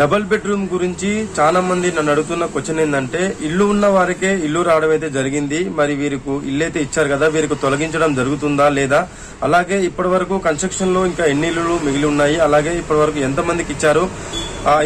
Double bedroom గురించి చాలా మంది నన్ను అడుగుతున్న క్వశ్చన్ ఏంటంటే ఇల్లు ఉన్న వారికే ఇల్లు రావడం అయితే జరిగింది. మరి వీరికి ఇల్లు అయితే ఇచ్చారు కదా వీరికి తొలగించడం జరుగుతుందా లేదా? అలాగే ఇప్పటి వరకు కన్స్ట్రక్షన్లో ఇంకా ఎన్ని ఇల్లులు మిగిలి ఉన్నాయి? అలాగే ఇప్పటి వరకు ఎంత మందికి ఇచ్చారు?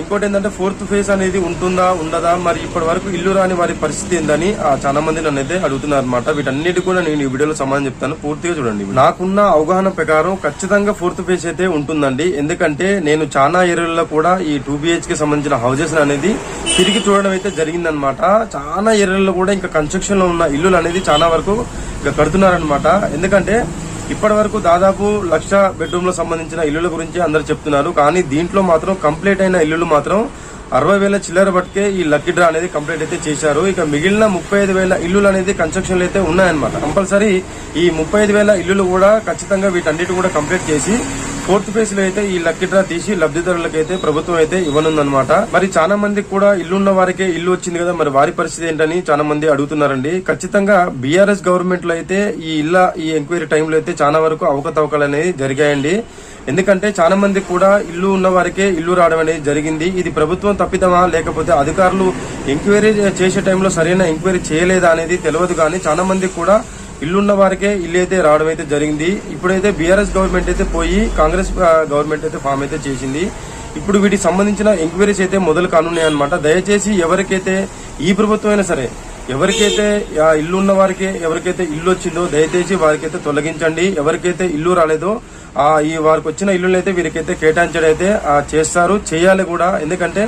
ఇంకోటి ఏంటంటే ఫోర్త్ ఫేజ్ అనేది ఉంటుందా ఉండదా? మరి ఇప్పటి వరకు ఇల్లు రాని వారి పరిస్థితి ఏందని చాలా మంది నన్ను అయితే అడుగుతున్నారు అనమాట వీటన్నిటి కూడా నేను ఈ వీడియోలో సమాధానం చెప్తాను. పూర్తిగా చూడండి నాకున్న అవగాహన ప్రకారం ఖచ్చితంగా ఫోర్త్ ఫేజ్ అయితే ఉంటుందండి. ఎందుకంటే నేను చాలా ఏరియాల్లో కూడా ఈ టూ బిహెచ్కి సంబంధించిన హౌజెస్ అనేది తిరిగి చూడడం అయితే జరిగిందనమాట చాలా ఏరియాల్లో కూడా ఇంకా కన్స్ట్రక్షన్లో ఉన్న ఇల్లులు అనేది చాలా వరకు ఇంకా కడుతున్నారనమాట ఎందుకంటే ఇప్పటి వరకు దాదాపు లక్ష బెడ్రూమ్లో సంబంధించిన ఇల్లుల గురించి అందరు చెప్తున్నారు. కానీ దీంట్లో మాత్రం కంప్లీట్ అయిన ఇల్లులు మాత్రం అరవై వేల చిల్లర పట్టుకే ఈ లక్కీ డ్రా అనేది కంప్లీట్ అయితే చేశారు. ఇక మిగిలిన ముప్పై ఐదు వేల ఇల్లులు అనేది కన్స్ట్రక్షన్లు అయితే ఉన్నాయన్నమాట. కంపల్సరీ ఈ ముప్పై ఐదు వేల ఇల్లులు కూడా ఖచ్చితంగా వీటన్నిటి కూడా కంప్లీట్ చేసి ఫోర్త్ ఫేజ్లో అయితే ఈ లక్కీ డ్రా తీసి లబ్ధిదారులకు అయితే ప్రభుత్వం అయితే ఇవ్వనుందనమాట మరి చాలా మందికి కూడా ఇల్లున్న వారికే ఇల్లు వచ్చింది కదా మరి వారి పరిస్థితి ఏంటని చాలా మంది అడుగుతున్నారండి. ఖచ్చితంగా బీఆర్ఎస్ గవర్నమెంట్లో అయితే ఈ ఇళ్ళ ఈ ఎంక్వైరీ టైంలో అయితే చాలా వరకు అవకతవకలు అనేది జరిగాయండి. ఎందుకంటే చాలా మంది కూడా ఇల్లు ఉన్న వారికే ఇల్లు రావడం అనేది జరిగింది. ఇది ప్రభుత్వం తప్పిదమా లేకపోతే అధికారులు ఎంక్వైరీ చేసే టైంలో సరైన ఎంక్వైరీ చేయలేదా అనేది తెలియదు కానీ చాలా మంది కూడా ఇల్లున్న వారికే ఇల్లు అయితే రావడం అయితే జరిగింది. ఇప్పుడైతే బీఆర్ఎస్ గవర్నమెంట్ అయితే పోయి కాంగ్రెస్ గవర్నమెంట్ అయితే ఫామ్ అయితే చేసింది. ఇప్పుడు వీటికి సంబంధించిన ఎంక్వైరీస్ అయితే మొదలు కానున్నాయి అనమాట దయచేసి ఎవరికైతే ఈ ప్రభుత్వం అయినా సరే ఎవరికైతే ఇల్లు ఉన్న వారికి ఎవరికైతే ఇల్లు వచ్చిందో దయచేసి వారికైతే తొలగించండి. ఎవరికైతే ఇల్లు రాలేదో ఆ ఈ వారికి వచ్చిన ఇల్లు అయితే వీరికైతే కేటాయించడం అయితే చేస్తారు. చేయాలి కూడా. ఎందుకంటే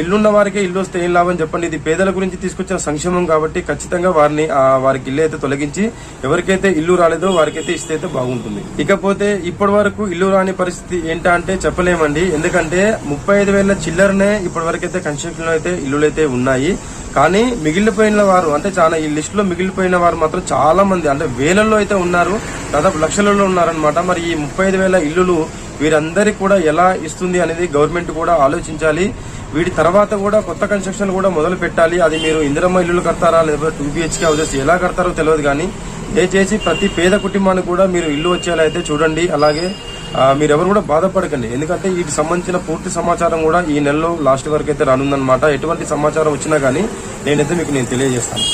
ఇల్లున్న వారికి ఇల్లు వస్తే ఏం లాభం చెప్పండి? ఇది పేదల గురించి తీసుకొచ్చిన సంక్షేమం కాబట్టి ఖచ్చితంగా వారిని ఆ వారికి ఇల్లు అయితే తొలగించి ఎవరికైతే ఇల్లు రాలేదో వారికైతే ఇస్తే అయితే బాగుంటుంది. ఇకపోతే ఇప్పటి వరకు ఇల్లు రాని పరిస్థితి ఏంటా అంటే చెప్పలేమండి. ఎందుకంటే ముప్పై ఐదు వేల చిల్లరనే ఇప్పటి వరకు అయితే కన్స్ట్రక్షన్ అయితే ఇల్లులు అయితే ఉన్నాయి. కానీ మిగిలిపోయిన వారు అంటే చాలా ఈ లిస్ట్లో మిగిలిపోయిన వారు మాత్రం చాలా మంది అంటే వేలల్లో అయితే ఉన్నారు దాదాపు లక్షలలో ఉన్నారనమాట మరి ఈ ముప్పై ఐదు వేల ఇల్లులు వీరందరికీ కూడా ఎలా ఇస్తుంది అనేది గవర్నమెంట్ కూడా ఆలోచించాలి. వీటి తర్వాత కూడా కొత్త కన్స్ట్రక్షన్ కూడా మొదలు పెట్టాలి. అది మీరు ఇందిరమ్మ ఇల్లులు కడతారా లేదా టూ బిహెచ్కే హౌసెస్ ఎలా కడతారో తెలియదు కానీ దయచేసి ప్రతి పేద కుటుంబానికి కూడా మీరు ఇల్లు వచ్చేలా అయితే చూడండి. అలాగే మీరెవరు కూడా బాధపడకండి. ఎందుకంటే వీటికి సంబంధించిన పూర్తి సమాచారం కూడా ఈ నెలలో లాస్ట్ వరకు అయితే రానుందనమాట ఎటువంటి సమాచారం వచ్చినా కానీ నేనైతే మీకు నేను తెలియజేస్తాను.